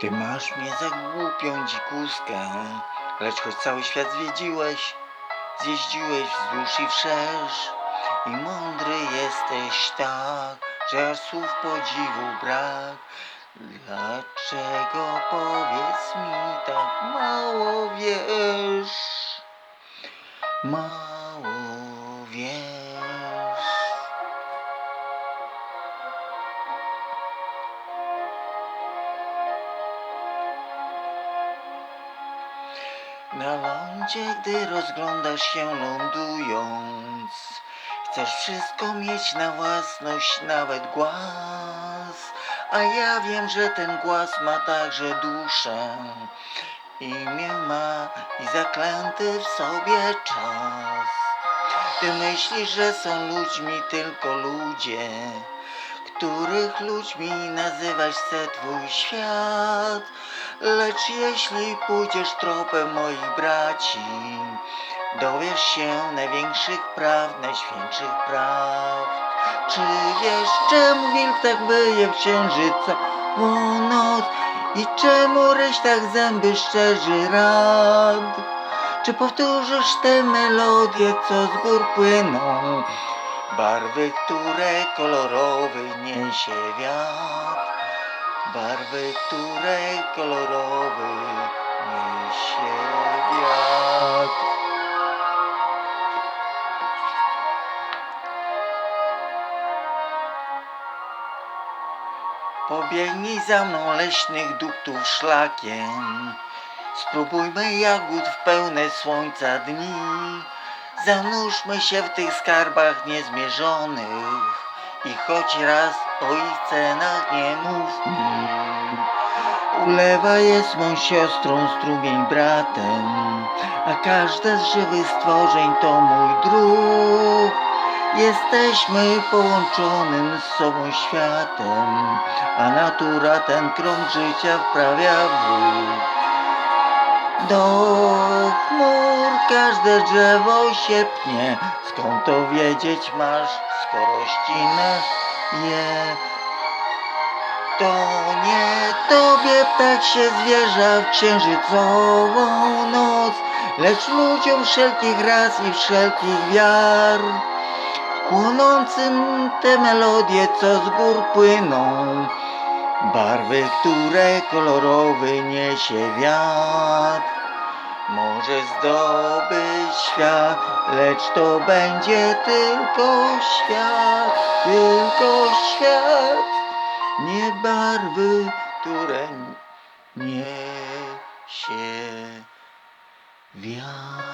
Ty masz mnie za głupią dzikuskę, lecz choć cały świat zwiedziłeś, zjeździłeś wzdłuż i wszerz i mądry jesteś tak, że aż słów podziwu brak. Dlaczego powiedz mi tak mało wiesz? Mało Na lądzie, gdy rozglądasz się lądując, chcesz wszystko mieć na własność, nawet głaz. A ja wiem, że ten głaz ma także duszę. Imię ma i zaklęty w sobie czas. Ty myślisz, że są ludźmi tylko ludzie, których ludźmi nazywać chce twój świat. Lecz jeśli pójdziesz tropem moich braci, dowiesz się największych praw, najświętszych praw. Czy wiesz, czemu wilk tak wyje w księżycową noc i czemu ryś tak zęby szczerzy rad? Czy powtórzysz te melodie, co z gór płyną? Barwy, które kolorowy niesie wiatr. Barwy, które kolorowy niesie wiatr. Pobiegnij za mną leśnych duktów szlakiem. Spróbujmy jagód w pełne słońca dni. Zanurzmy się w tych skarbach niezmierzonych i choć raz o ich cenach nie mów mi. Ulewa jest mą siostrą, strumień bratem, a każde z żywych stworzeń to mój druh. Jesteśmy połączonym z sobą światem, a natura ten krąg życia wprawia w ruch. Do chmur każde drzewo się pnie, skąd to wiedzieć masz, skoro ścinę je. To nie tobie ptak się zwierza w księżycową noc, lecz ludziom wszelkich ras i wszelkich wiar, chłonącym te melodie, co z gór płyną, barwy, które kolorowy niesie wiatr. Może zdobyć świat, lecz to będzie tylko świat, tylko świat, nie barwy, które niesie wiatr.